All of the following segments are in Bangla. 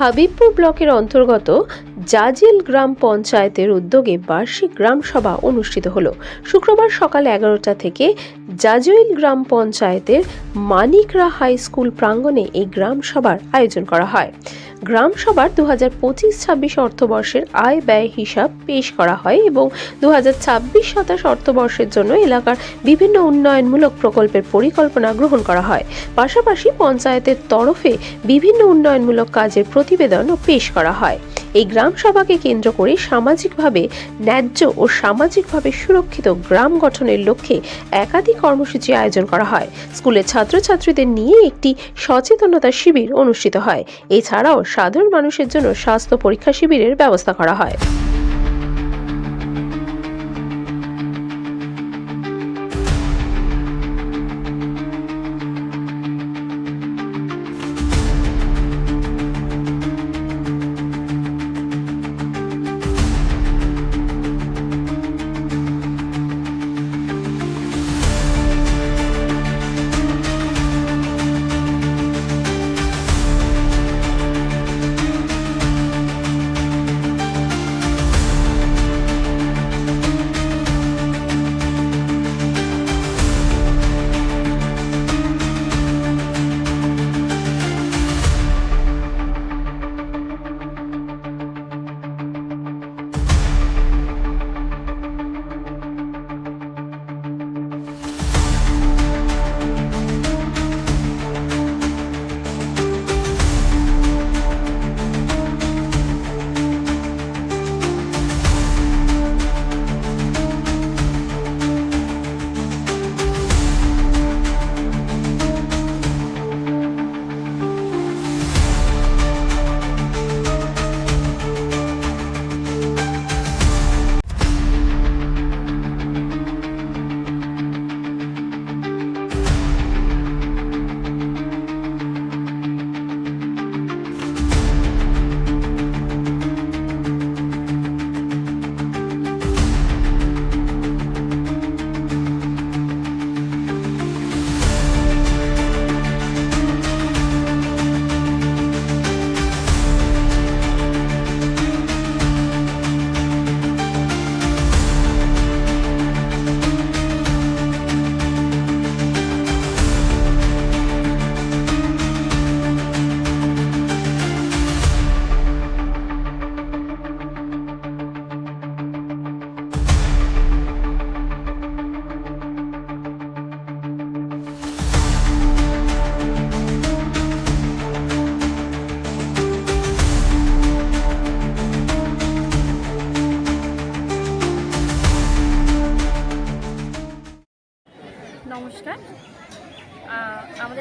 হাবিবপুর ব্লকের অন্তর্গত জাজিল গ্রাম পঞ্চায়েতের উদ্যোগে বার্ষিক গ্রাম সভা অনুষ্ঠিত হল। শুক্রবার সকাল এগারোটা থেকে জাজইল গ্রাম পঞ্চায়েতের মানিকরা হাই স্কুল প্রাঙ্গণে এই গ্রাম সভার আয়োজন করা হয়। গ্রাম সভার দু হাজার পঁচিশ ছাব্বিশ অর্থবর্ষের আয় ব্যয় হিসাব পেশ করা হয় এবং দু হাজার ছাব্বিশ সাতাশ অর্থবর্ষের জন্য এলাকার বিভিন্ন উন্নয়নমূলক প্রকল্পের পরিকল্পনা গ্রহণ করা হয়। পাশাপাশি পঞ্চায়েতের তরফে বিভিন্ন উন্নয়নমূলক কাজের প্রতিবেদনও পেশ করা হয়। এই গ্রাম সভাকে কেন্দ্র করে সামাজিকভাবে ন্যায্য ও সামাজিকভাবে সুরক্ষিত গ্রাম গঠনের লক্ষ্যে একাধিক কর্মসূচি আয়োজন করা হয়। স্কুলের ছাত্রছাত্রীদের নিয়ে একটি সচেতনতা শিবির অনুষ্ঠিত হয়। এছাড়াও সাধারণ মানুষের জন্য স্বাস্থ্য পরীক্ষা শিবিরের ব্যবস্থা করা হয়।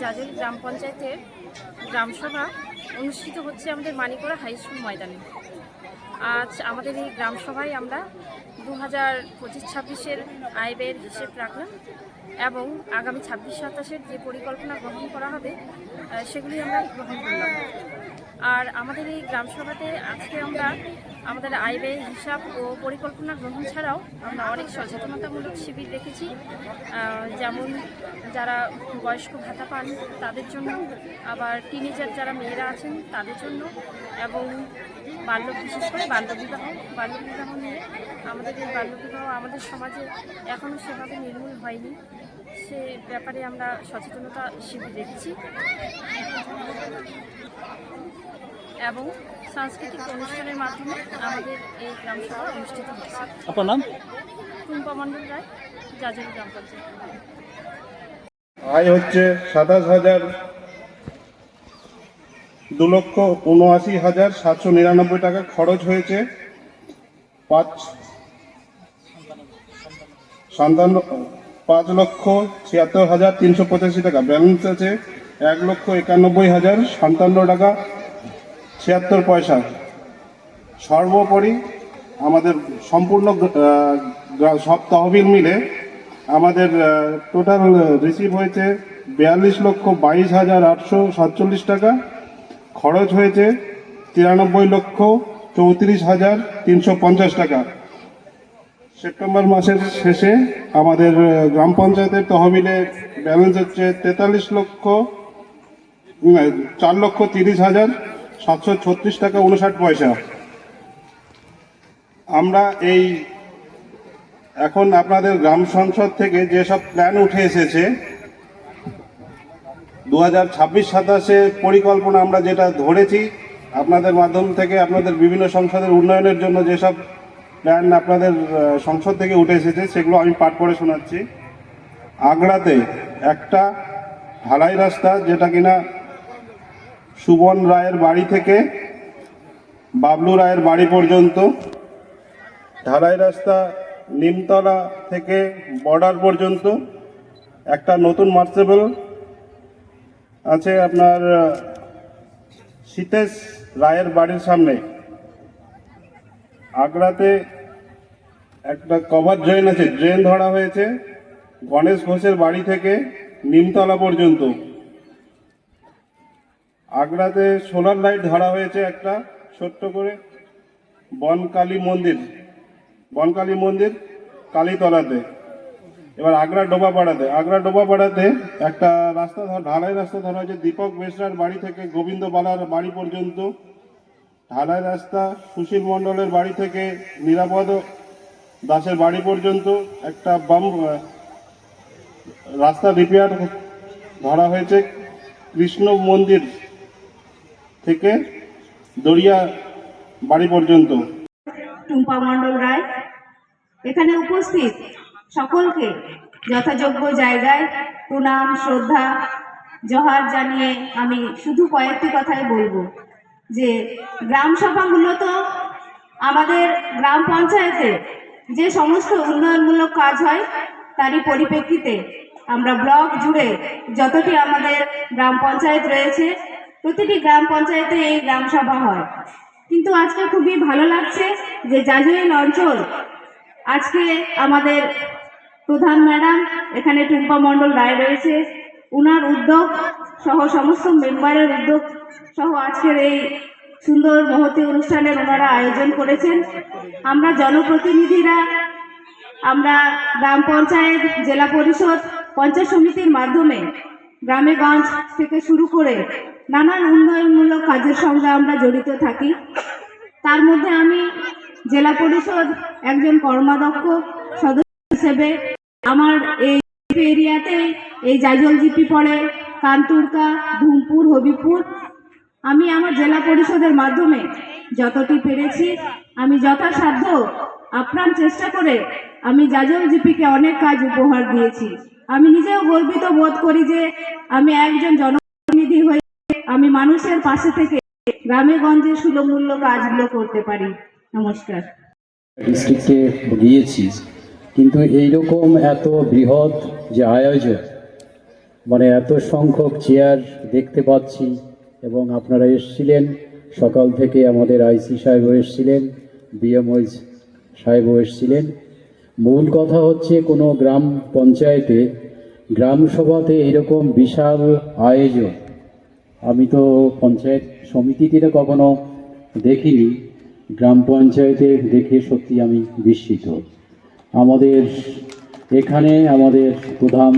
জাজল গ্রাম পঞ্চায়েতের গ্রামসভা অনুষ্ঠিত হচ্ছে আমাদের মানিকোড়া হাই স্কুল ময়দানে। আজ আমাদের এই গ্রামসভায় আমরা দু হাজার পঁচিশ ছাব্বিশের আয় ব্যয়ের হিসেব রাখলাম এবং আগামী ছাব্বিশ সাতাশের যে পরিকল্পনা গ্রহণ করা হবে সেগুলি আমরা গ্রহণ করলাম। আর আমাদের এই গ্রামসভাতে আজকে আমরা আমাদের আয় ব্যয়ের হিসাব ও পরিকল্পনা গ্রহণ ছাড়াও আমরা অনেক সচেতনতামূলক শিবির রেখেছি যেমন যারা বয়স্ক ভাতা পান, তাদের জন্য, আবার টিনেজার যারা মেয়েরা আছেন, তাদের জন্য, এবং বাল্য, বিশেষ করে বাল্যবিবাহ বাল্যবিবাহ নিয়ে আমাদের এই বাল্যবিবাহ আমাদের সমাজে এখনও সেভাবে নির্মূল হয়নি। সে ব্যাপারে আমরা সচেতনতা শিবির রেখেছি এবং সাংস্কৃতিক অনুষ্ঠানের মাধ্যমে আমাদের এই গ্রামসভা অনুষ্ঠিত হচ্ছে। আপনার নাম? টুম্পা মণ্ডল রায় জাজল গ্রাম পঞ্চায়েত আয় হচ্ছে সাতাশ হাজার দু লক্ষ উনআশি হাজার সাতশো নিরানব্বই টাকা খরচ হয়েছে। পাঁচ সন্তান পাঁচ লক্ষ ছিয়াত্তর হাজার তিনশো পঁচাশি টাকা। ব্যালেন্স আছে এক লক্ষ একানব্বই হাজার সাতান্ন টাকা, ছিয়াত্তর পয়সা। সর্বোপরি আমাদের সম্পূর্ণ সব তহবিল মিলে আমাদের টোটাল রিসিভ হয়েছে বিয়াল্লিশ লক্ষ বাইশ হাজার আটশো সাতচল্লিশ টাকা। খরচ হয়েছে তিরানব্বই লক্ষ চৌত্রিশ হাজার তিনশো পঞ্চাশ টাকা। সেপ্টেম্বর মাসের শেষে আমাদের গ্রাম পঞ্চায়েতের তহবিলে ব্যালেন্স হচ্ছে তেতাল্লিশ লক্ষ চার লক্ষ তিরিশ হাজার সাতশো ছত্রিশ টাকা উনষাট পয়সা। আমরা এই, এখন আপনাদের গ্রাম সংসদ থেকে যেসব প্ল্যান উঠে এসেছে দু হাজার ছাব্বিশ সাতাশে পরিকল্পনা আমরা যেটা ধরেছি, আপনাদের মাধ্যম থেকে আপনাদের বিভিন্ন সংসদের উন্নয়নের জন্য যেসব প্ল্যান আপনাদের সংসদ থেকে উঠে এসেছে, সেগুলো আমি পাঠ করে শোনাচ্ছি। আগ্রাতে একটা ঢালাই রাস্তা যেটা কিনা সুবন রায়ের বাড়ি থেকে বাবলু রায়ের বাড়ি পর্যন্ত। ঢালাই রাস্তা নিমতলা থেকে বর্ডার পর্যন্ত। একটা নতুন মার্চেবল আছে আপনার সীতেশ রায়ের বাড়ির সামনে। আগ্রাতে একটা কভার ড্রেন আছে ড্রেন ধরা হয়েছে, গণেশ ঘোষের বাড়ি থেকে নিমতলা পর্যন্ত। আগ্রাতে সোলার লাইট ধরা হয়েছে একটা, ছোট্ট করে, বনকালী মন্দির বনকালী মন্দির কালীতলাতে। এবার আগ্রা ডোবাপাড়াতে আগ্রা ডোবাপাড়াতে একটা রাস্তা ঢালাই রাস্তা ধরা হয়েছে, দীপক বেসরার বাড়ি থেকে গোবিন্দ বালার বাড়ি পর্যন্ত ঢালাই রাস্তা সুশীল মণ্ডলের বাড়ি থেকে নিরাপদ দাসের বাড়ি পর্যন্ত একটা বাম রাস্তা রিপেয়ার ধরা হয়েছে কৃষ্ণ মন্দির থেকে দরিয়া বাড়ি পর্যন্ত। টুম্পা মণ্ডল রায়, এখানে উপস্থিত সকলকে যথাযোগ্য জায়গায় প্রণাম, শ্রদ্ধা, জহার জানিয়ে আমি শুধু কয়েকটি কথাই বলব। যে গ্রাম সভা মূলত আমাদের গ্রাম পঞ্চায়েতে যে সমস্ত উন্নয়নমূলক কাজ হয়, তারই পরিপ্রেক্ষিতে আমরা ব্লক জুড়ে যতটি আমাদের গ্রাম পঞ্চায়েত রয়েছে, প্রতিটি গ্রাম পঞ্চায়েতে এই গ্রাম সভা হয়। কিন্তু আজকে খুবই ভালো লাগছে যে জাজুইল অঞ্চল, আজকে আমাদের প্রধান ম্যাডাম, এখানে টুম্পা মণ্ডল রায় রয়েছে উনার উদ্যোগ সহ সমস্ত মেম্বারের উদ্যোগ সহ আজকের এই সুন্দর মহতি অনুষ্ঠানের ওনারা আয়োজন করেছেন। আমরা জনপ্রতিনিধিরা, আমরা গ্রাম পঞ্চায়েত, জেলা পরিষদ, পঞ্চায়েত সমিতির মাধ্যমে গ্রামে গঞ্জ থেকে শুরু করে নানান উন্নয়নমূলক কাজের সঙ্গে আমরা জড়িত থাকি। তার মধ্যে আমি জেলা পরিষদ একজন কর্মাধ্যক্ষ সদস্য হিসেবে আমার এই এরিয়াতে এই জাজল জিপি পড়ে, কানতুরকা, ধুমপুর হবিপুর আমি আমার জেলা পরিষদের মাধ্যমে যতটি পেরেছি, আমি যথাসাধ্য আপ্রাণ চেষ্টা করে আমি জাজল জিপিকে অনেক কাজ উপহার দিয়েছি। আমি নিজেও গর্বিত বোধ করি যে আমি একজন জনপ্রতিনিধি হয়ে আমি মানুষের পাশে থেকে গ্রামে গঞ্জে সুলভমূল্য কাজগুলো করতে পারি। নমস্কার। ডিস্ট্রিক্টে কিন্তু এইরকম এত বৃহৎ যে আয়োজন মানে এত সংখ্যক চেয়ার দেখতে পাচ্ছি এবং আপনারা এসছিলেন, সকাল থেকে আমাদের আইসি সাহেবও এসছিলেন বিএমওইজ সাহেবও এসছিলেন। মূল কথা হচ্ছে কোনো গ্রাম পঞ্চায়েতে, গ্রাম সভাতে এরকম বিশাল আয়োজন। আমি তো পঞ্চায়েত সমিতিতে কখনো দেখিনি, গ্রাম পঞ্চায়েতে দেখে সত্যি আমি বিস্মিত। আমাদের এখানে আমাদের প্রধান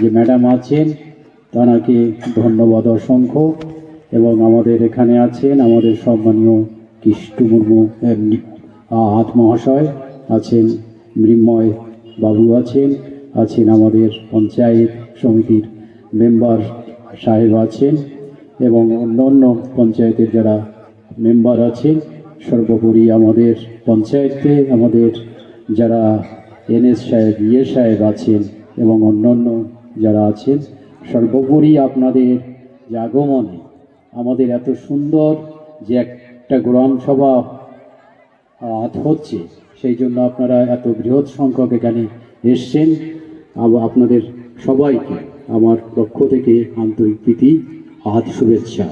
যে ম্যাডাম আছেন, তাঁকে ধন্যবাদ অসংখ্য। এবং আমাদের এখানে আছেন আমাদের সম্মানীয় কৃষ্ণ মুর্মু হাত মহাশয়, আছেন মৃন্ময় বাবু আছেন আছেন আমাদের পঞ্চায়েত সমিতির মেম্বার সাহেব আছেন, এবং অন্যান্য পঞ্চায়েতের যারা মেম্বার আছেন, সর্বোপরি আমাদের পঞ্চায়েতে আমাদের যারা এনএস সাহেব ইয়ে সাহেব আছেন এবং অন্যান্য যারা আছেন সর্বোপরি আপনাদের যে আগমনে আমাদের এত সুন্দর যে একটা গ্রাম সভা আহ, হচ্ছে সেই জন্য আপনারা এত বৃহৎ সংখ্যক এখানে এসছেন। আপনাদের সবাইকে আমার পক্ষ থেকে আন্তরিক প্রীতি হাত শুভেচ্ছা।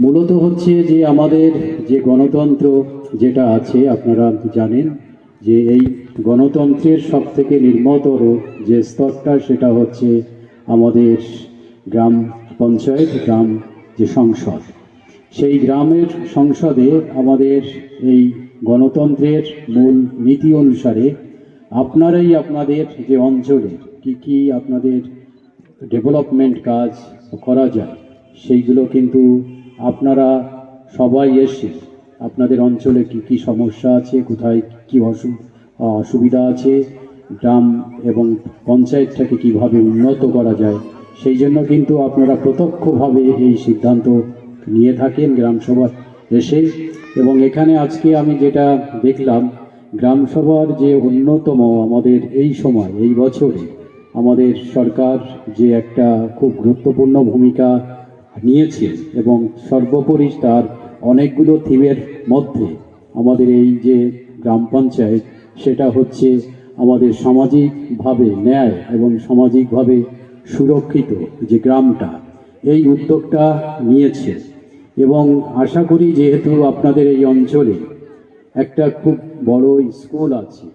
মূলত হচ্ছে যে আমাদের যে গণতন্ত্র যেটা আছে আপনারা জানেন যে এই গণতন্ত্রের সব থেকে নির্মতর যে স্তরটা সেটা হচ্ছে আমাদের গ্রাম পঞ্চায়েত, গ্রাম যে সংসদ। সেই গ্রামের সংসদে আমাদের এই গণতন্ত্রের মূল নীতি অনুসারে আপনারাই আপনাদের যে অঞ্চলে কি কি আপনাদের ডেভেলপমেন্ট কাজ করা যায়, সেইগুলো কিন্তু আপনারা সবাই এসে আপনাদের অঞ্চলে কি কি সমস্যা আছে? কোথায় কি অসু অসুবিধা আছে? গ্রাম এবং পঞ্চায়েতটাকে কীভাবে উন্নত করা যায়? সেই জন্য কিন্তু আপনারা প্রত্যক্ষভাবে এই সিদ্ধান্ত নিয়ে থাকেন গ্রামসভা এসে। এবং এখানে আজকে আমি যেটা দেখলাম, গ্রামসভার যে অন্যতম আমাদের এই সময়, এই বছরে আমাদের সরকার যে একটা খুব গুরুত্বপূর্ণ ভূমিকা নিয়েছে এবং সর্বোপরি তার অনেকগুলো থিমের মধ্যে আমাদের এই যে গ্রাম পঞ্চায়েত, সেটা হচ্ছে আমাদের সামাজিকভাবে ন্যায় এবং সামাজিকভাবে সুরক্ষিত যে গ্রামটা, এই উদ্যোগটা নিয়েছে। এবং আশা করি যেহেতু আপনাদের এই অঞ্চলে একটা খুব বড় স্কুল আছে